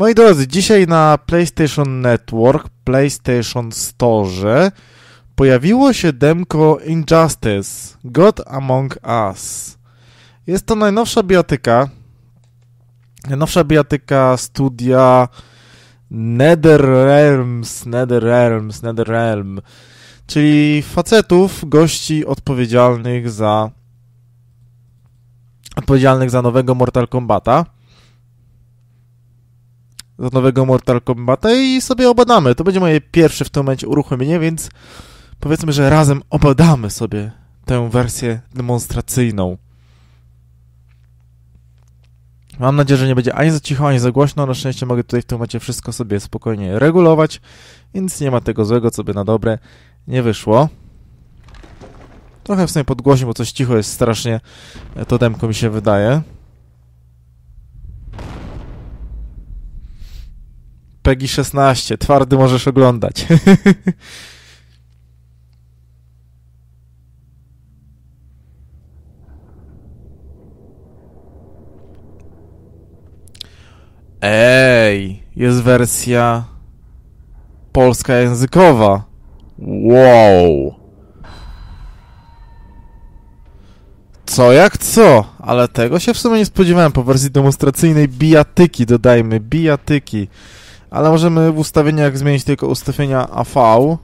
Moi drodzy, dzisiaj na PlayStation Network, PlayStation Store pojawiło się demko Injustice God Among Us. Jest to najnowsza bijatyka. Najnowsza bijatyka studia NetherRealms, NetherRealms, NetherRealm, czyli facetów, gości odpowiedzialnych za odpowiedzialnych za nowego Mortal Kombata za nowego Mortal Kombata i sobie obadamy. To będzie moje pierwsze w tym momencie uruchomienie, więc powiedzmy, że razem obadamy sobie tę wersję demonstracyjną. Mam nadzieję, że nie będzie ani za cicho, ani za głośno. Na szczęście mogę tutaj w tym momencie wszystko sobie spokojnie regulować, więc nie ma tego złego, co by na dobre nie wyszło. Trochę w sumie podgłośnię, bo coś cicho jest strasznie. To demko mi się wydaje. PEGI 16. Twardy możesz oglądać. Ej, jest wersja polska językowa. Wow. Co jak co, ale tego się w sumie nie spodziewałem po wersji demonstracyjnej bijatyki, dodajmy, bijatyki. Ale możemy w ustawieniach zmienić tylko ustawienia AV.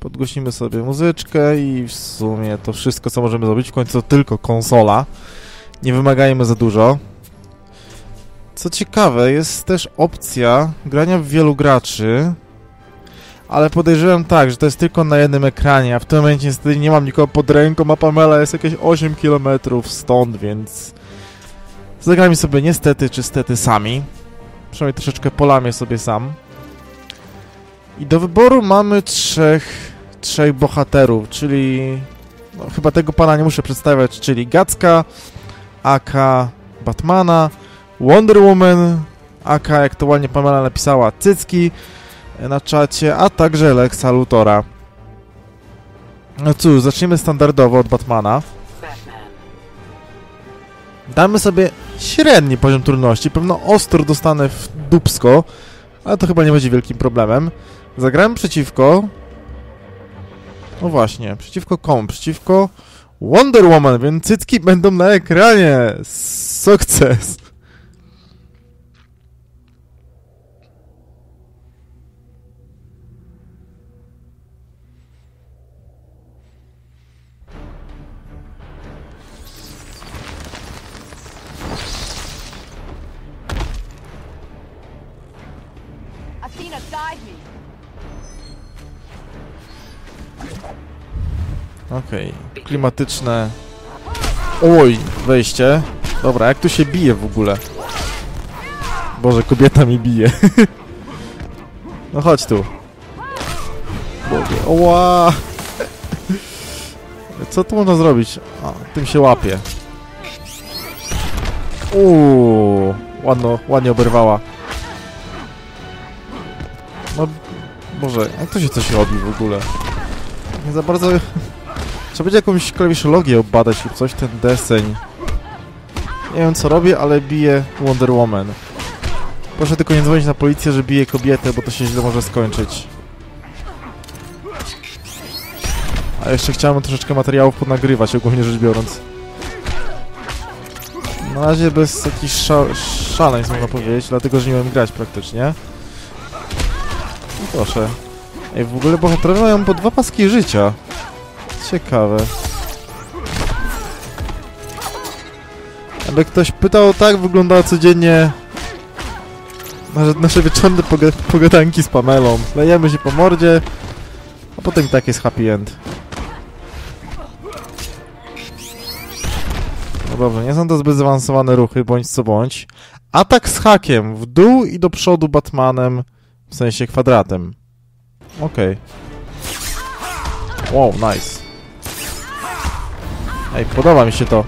Podgłosimy sobie muzyczkę i w sumie to wszystko, co możemy zrobić. W końcu tylko konsola. Nie wymagajmy za dużo. Co ciekawe, jest też opcja grania w wielu graczy, ale podejrzewam tak, że to jest tylko na jednym ekranie, a w tym momencie niestety nie mam nikogo pod ręką, a Pamela jest jakieś 8 km stąd, więc zagrajmy sobie niestety czy stety sami. Przynajmniej troszeczkę polamię sobie sam. I do wyboru mamy trzech, trzech bohaterów, czyli no, chyba tego pana nie muszę przedstawiać, czyli Gacka, Aka Batmana, Wonder Woman, Aka, jak to ładnie Pamela napisała, Cycki na czacie, a także Lexa Lutora. No cóż, zaczniemy standardowo od Batmana. Damy sobie średni poziom trudności. Pewno ostro dostanę w dupsko, ale to chyba nie będzie wielkim problemem. Zagrałem przeciwko... No właśnie, przeciwko komu? Przeciwko Wonder Woman, więc cycki będą na ekranie. Sukces! Okej, klimatyczne... Oj, wejście. Dobra, jak tu się bije w ogóle? Boże, kobieta mi bije. no chodź tu. Boże, oła! Co tu można zrobić? A, tym się łapie. Uuu, ładno, ładnie oberwała. No, Boże, jak to się coś robi w ogóle? Nie za bardzo... Trzeba będzie jakąś klawiszologię obadać lub coś, ten deseń. Nie wiem co robię, ale bije Wonder Woman. Proszę tylko nie dzwonić na policję, że bije kobietę, bo to się źle może skończyć. A jeszcze chciałem troszeczkę materiałów podnagrywać, ogólnie rzecz biorąc. Na razie bez jakichś sza szaleństw, można powiedzieć, dlatego, że nie umiem grać praktycznie. No proszę. Ej, w ogóle bohaterowie mają po dwa paski życia. Ciekawe. Jakby ktoś pytał, tak wyglądała codziennie nasze, nasze wieczorne poga pogadanki z Pamelą. Lejemy się po mordzie, a potem tak jest happy end. No dobrze, nie są to zbyt zaawansowane ruchy, bądź co bądź. Atak z hakiem, w dół i do przodu Batmanem, w sensie kwadratem. Okej. Wow, nice. Ej, podoba mi się to.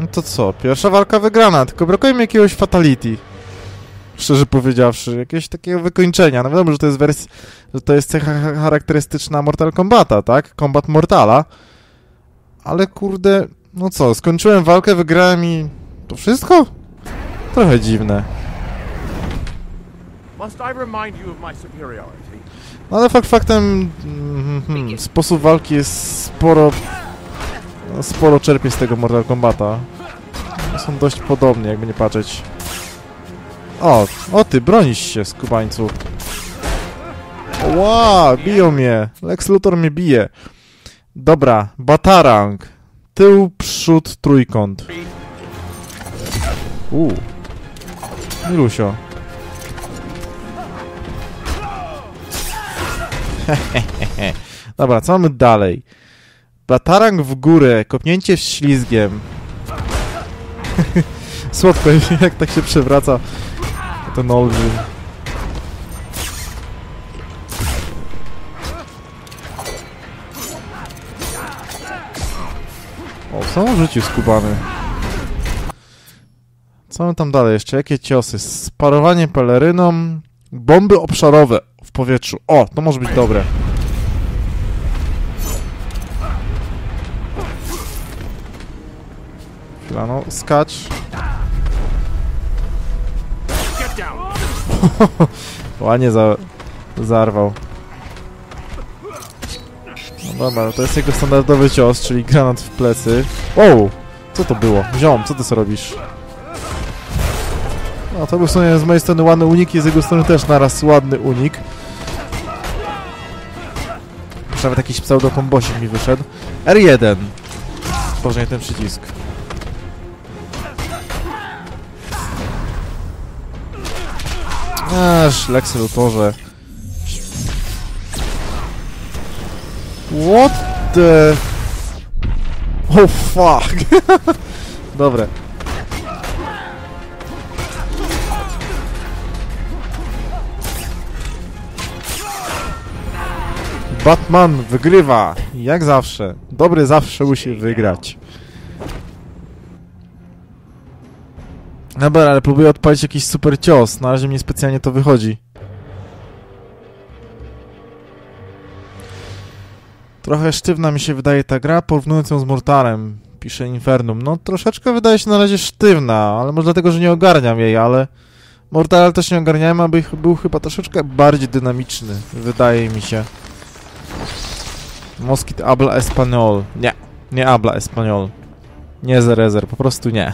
No to co? Pierwsza walka wygrana, tylko brakuje mi jakiegoś fatality. Szczerze powiedziawszy, jakiegoś takiego wykończenia. No wiadomo, że to jest wersja, że to jest cecha cha- charakterystyczna Mortal Kombata, tak? Kombat Mortala. Ale kurde, no co, skończyłem walkę, wygrałem i to wszystko? Trochę dziwne. No ale fakt faktem mm, hmm, sposób walki jest sporo no, sporo czerpie z tego Mortal Kombata. Są dość podobnie, jakby nie patrzeć. O, o ty, bronisz się, skubańcu. Ła, biją mnie. Lex Luthor mnie bije. Dobra, Batarang. Tył, przód, trójkąt. Uuu. Milusio. Dobra, co mamy dalej? Batarang w górę, kopnięcie ślizgiem. Słodko, jak tak się przewraca ten olbrzym. O, w samym życiu skubany. Co mamy tam dalej jeszcze? Jakie ciosy? Sparowanie peleryną, bomby obszarowe w powietrzu. O, to może być dobre. Chwila, no, skacz. Ładnie za, zarwał. No dobra, to jest jego standardowy cios, czyli granat w plecy. O! Co to było? Ziom, co ty sobie robisz? No to był w sumie z mojej strony ładny unik i z jego strony też naraz ładny unik. Nawet jakiś pseudo-kombosik mi wyszedł. R1. Boże, ten przycisk. Aż, Lex Luthorze. What the... Oh fuck. Dobre. Batman wygrywa. Jak zawsze. Dobry zawsze musi wygrać. Dobra, ale próbuję odpalić jakiś super cios. Na razie mi specjalnie to wychodzi. Trochę sztywna mi się wydaje ta gra, porównując ją z Mortalem, pisze Infernum. No, troszeczkę wydaje się na razie sztywna, ale może dlatego, że nie ogarniam jej, ale... Mortal też nie ogarniałem, aby był chyba troszeczkę bardziej dynamiczny, wydaje mi się. Moskit habla español. Nie, nie habla español. Nie zerezer, po prostu nie.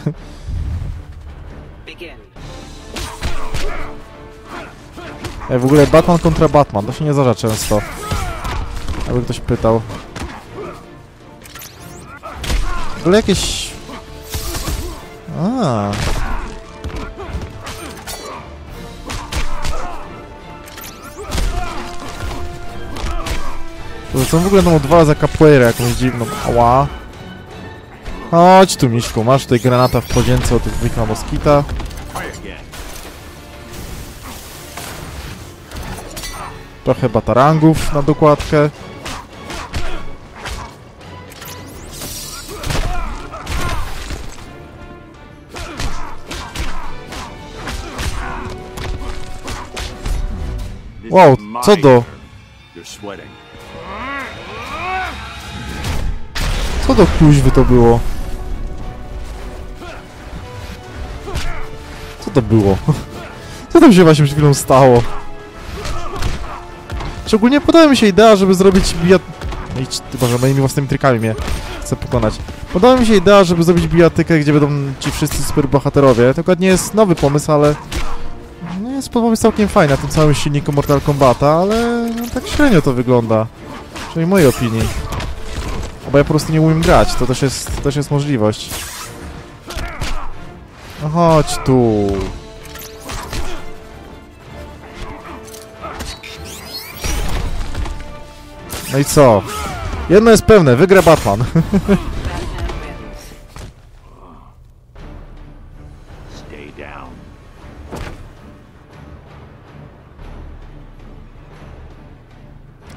Ej, w ogóle Batman kontra Batman, to się nie zdarza często. Jakby ktoś pytał. W ogóle jakieś... A. To są w ogóle no dwa za capoeirę jakąś dziwną. Ała. Chodź tu, Miszku, masz tutaj granata w podzięce od Wikna Moskita. Trochę batarangów na dokładkę. Wow, co do... Co do kuźwy to było? Co to było? Co tam się właśnie przed chwilą stało? Szczególnie podoba mi się idea, żeby zrobić bijat... No idź, Boże, moimi własnymi trykami mnie chce pokonać. Podoba mi się idea, żeby zrobić bijatykę, gdzie będą ci wszyscy superbohaterowie. To akurat nie jest nowy pomysł, ale... No jest pomysł całkiem fajny na tym całym silniku Mortal Kombata, ale no, tak średnio to wygląda. W mojej opinii. Bo ja po prostu nie umiem grać, to też jest, to też jest możliwość. No chodź tu. No i co? Jedno jest pewne, wygra Batman.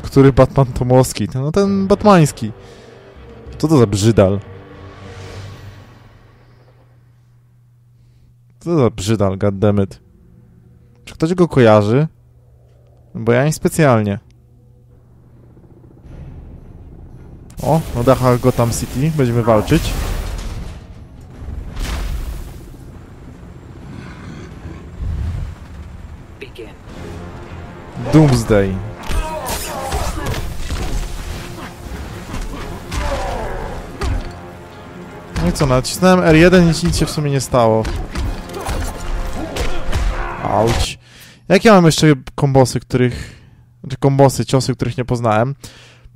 Który Batman to Moskit? No ten batmański. Co to za brzydal? Co to za brzydal, goddammit. Czy ktoś go kojarzy? Bo ja nie specjalnie. O, na dachach Gotham City będziemy walczyć. Doomsday. No i co, nacisnąłem R1 i nic, nic się w sumie nie stało. Auć. Jakie mam jeszcze kombosy, których... Znaczy kombosy, ciosy, których nie poznałem?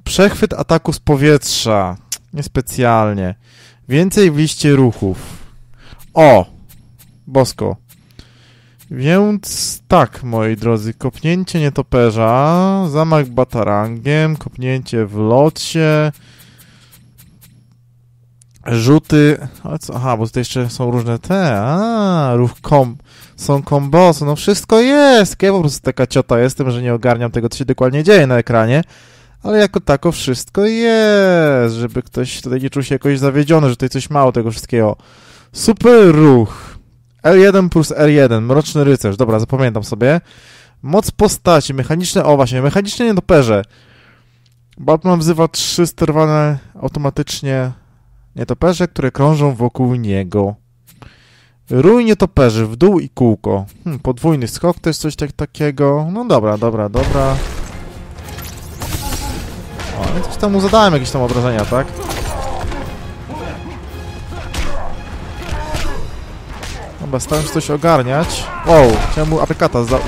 Przechwyt ataku z powietrza. Niespecjalnie. Więcej w liście ruchów. O! Bosko. Więc tak, moi drodzy, kopnięcie nietoperza, zamach batarangiem, kopnięcie w locie, rzuty, ale co, aha, bo tutaj jeszcze są różne te, a, ruch kom, są kombosy, no wszystko jest, ja po prostu taka ciota jestem, że nie ogarniam tego, co się dokładnie dzieje na ekranie, ale jako tako wszystko jest, żeby ktoś tutaj nie czuł się jakoś zawiedziony, że tutaj coś mało tego wszystkiego. Super ruch. L1 plus R1, Mroczny Rycerz, dobra, zapamiętam sobie. Moc postaci, mechaniczne, o właśnie, mechaniczne nietoperze. Batman wzywa trzy sterowane automatycznie nietoperze, które krążą wokół niego. Rój nietoperzy w dół i kółko. Hmm, podwójny skok to jest coś tak, takiego. No dobra, dobra, dobra. O, i coś tam mu zadałem jakieś tam obrażenia, tak? Dobra, starałem się coś ogarniać. Wow, chciałem mu aplikata za...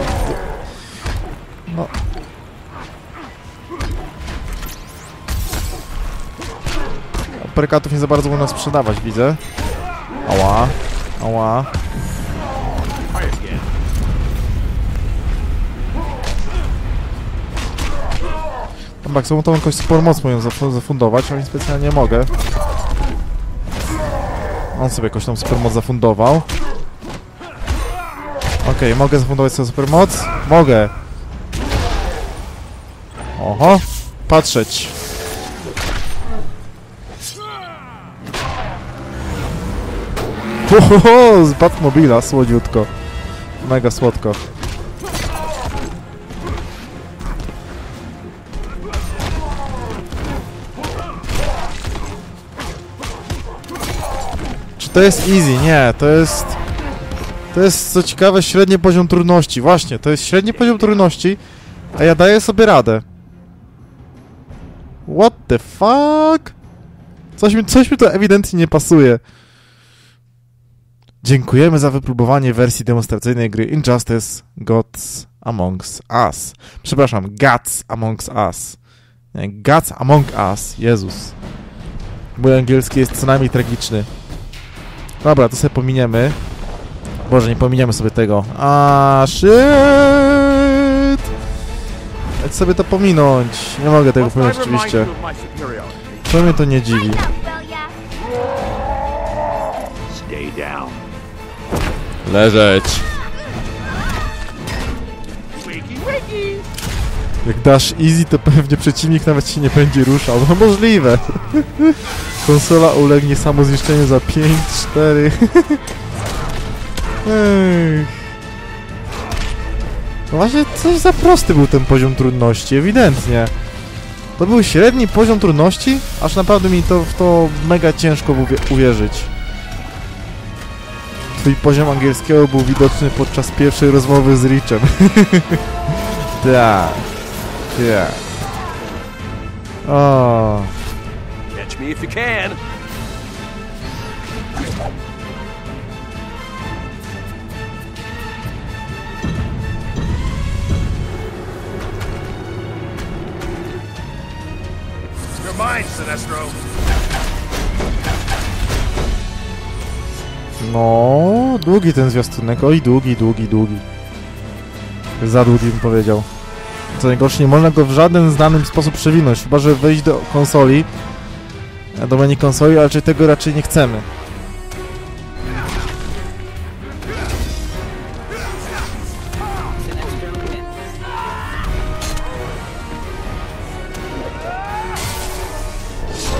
Aplikatów nie za bardzo można sprzedawać, widzę. Ała. Ała. Dobra, chcę mu tą jakąś sporo moc moją zaf- zafundować, ale specjalnie nie mogę. On sobie jakoś tam supermoc zafundował. Okej, mogę zafundować sobie supermoc? Mogę. Oho. Patrzeć. Oho, z Batmobila, słodziutko. Mega słodko. Czy to jest easy? Nie, to jest... To jest, co ciekawe, średni poziom trudności. Właśnie, to jest średni poziom trudności, a ja daję sobie radę. What the fuck? Coś mi, coś mi to ewidentnie nie pasuje. Dziękujemy za wypróbowanie wersji demonstracyjnej gry Injustice Gods Amongst Us. Przepraszam, Gods Amongst Us. Nie, Gods Among Us. Jezus. Mój angielski jest co najmniej tragiczny. Dobra, to sobie pominiemy. Boże, nie pominiemy sobie tego. A shit! Jak sobie to pominąć? Nie mogę tego pominąć oczywiście. Co mnie to nie dziwi? Stay down. Leżeć. Jak dasz easy, to pewnie przeciwnik nawet się nie będzie ruszał. No możliwe. Konsola ulegnie samozniszczeniu za 5, 4. Ech. No właśnie, coś za prosty był ten poziom trudności, ewidentnie. To był średni poziom trudności, aż naprawdę mi to w to mega ciężko uwie- uwierzyć. Twój poziom angielskiego był widoczny podczas pierwszej rozmowy z Richem. tak. Tak. O. Catch me if you can. You're mine, Sinestro. No, długi ten zwiastunek. Oj, długi, długi, długi. Za długi bym powiedział. Co najgorsze, nie można go w żaden znanym sposób przewinąć, chyba że wejść do konsoli. Do menu konsoli, ale czy tego raczej nie chcemy.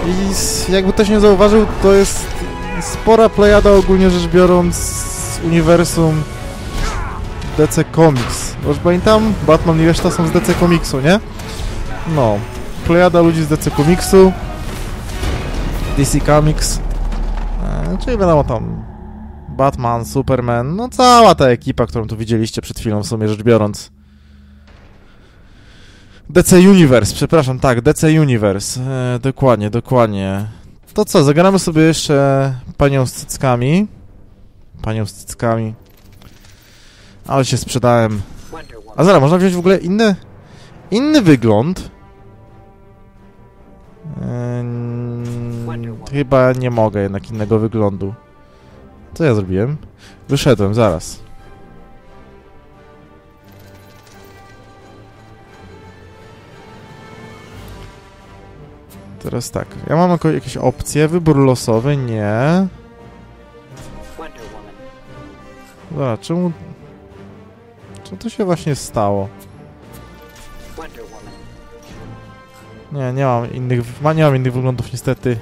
I jakby ktoś nie zauważył, to jest spora plejada ogólnie rzecz biorąc z uniwersum DC Comics. Już pamiętam, Batman i reszta są z DC Comicsu, nie? No. Plejada ludzi z DC Comicsu. DC Comics. E, czyli wiadomo tam Batman, Superman, no cała ta ekipa, którą tu widzieliście przed chwilą w sumie rzecz biorąc. DC Universe, przepraszam, tak, DC Universe. E, dokładnie, dokładnie. To co, zagramy sobie jeszcze panią z cyckami. Panią z cyckami. Ale się sprzedałem. A zaraz, można wziąć w ogóle inny... Inny wygląd. Eee, chyba nie mogę jednak innego wyglądu. Co ja zrobiłem? Wyszedłem, zaraz. Teraz tak, ja mam jakieś opcje, wybór losowy, nie. Dobra, czemu... Co to się właśnie stało? Nie, nie mam innych, nie mam innych wyglądów niestety.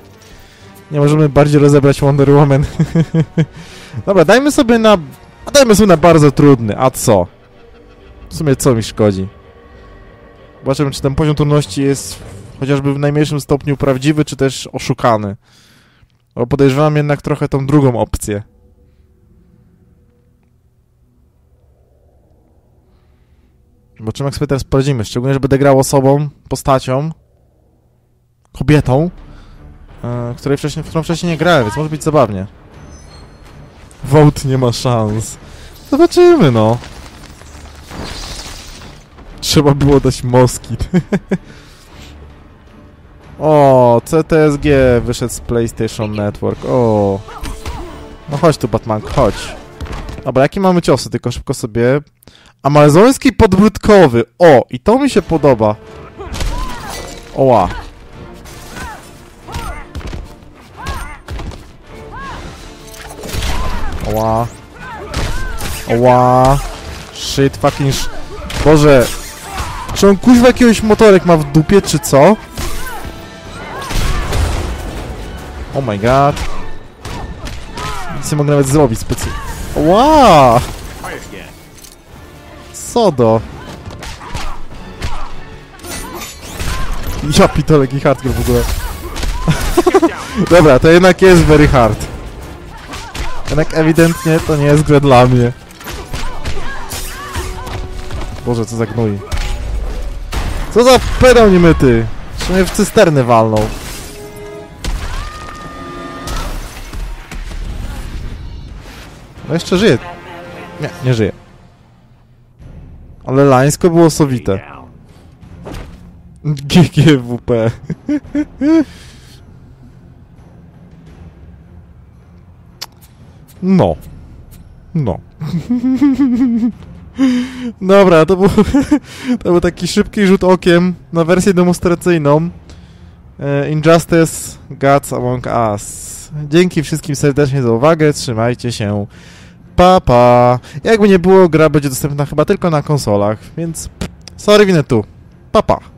Nie możemy bardziej rozebrać Wonder Woman. Dobra, dajmy sobie na... Dajmy sobie na bardzo trudny, a co? W sumie co mi szkodzi? Zobaczymy, czy ten poziom trudności jest chociażby w najmniejszym stopniu prawdziwy, czy też oszukany. Bo podejrzewam jednak trochę tą drugą opcję. Bo czym jak sobie teraz? Szczególnie, że będę grał osobą, postacią, kobietą, e, której wcześniej, w którą wcześniej nie grałem, więc może być zabawnie. Vote nie ma szans. Zobaczymy, no. Trzeba było dać moskit. o, CTSG wyszedł z PlayStation Network. O. No chodź tu, Batman, chodź. Dobra, jakie mamy ciosy? Tylko szybko sobie... Amazoński podbródkowy. O, i to mi się podoba. Oła. Oła. Oła. Shit, fucking sh... Boże. Czy on kuźwa jakiegoś motorek ma w dupie, czy co? Oh my god. Nic nie mogę nawet zrobić specjalnie. Oła. Try again. Co do? Ja pitole, jaki hardcore w ogóle. Dobra, to jednak jest very hard. Jednak ewidentnie to nie jest gra dla mnie. Boże, co za gnój. Co za pedał niemyty! Czy mnie w cysterny walnął. No jeszcze żyje. Nie, nie żyje. Ale lańsko było sowite. GGWP. No. No. Dobra, to był, to był taki szybki rzut okiem na wersję demonstracyjną e, Injustice Gods Among Us. Dzięki wszystkim serdecznie za uwagę, trzymajcie się. Pa, pa. Jakby nie było, gra będzie dostępna chyba tylko na konsolach, więc sorry, winę tu. Pa, pa.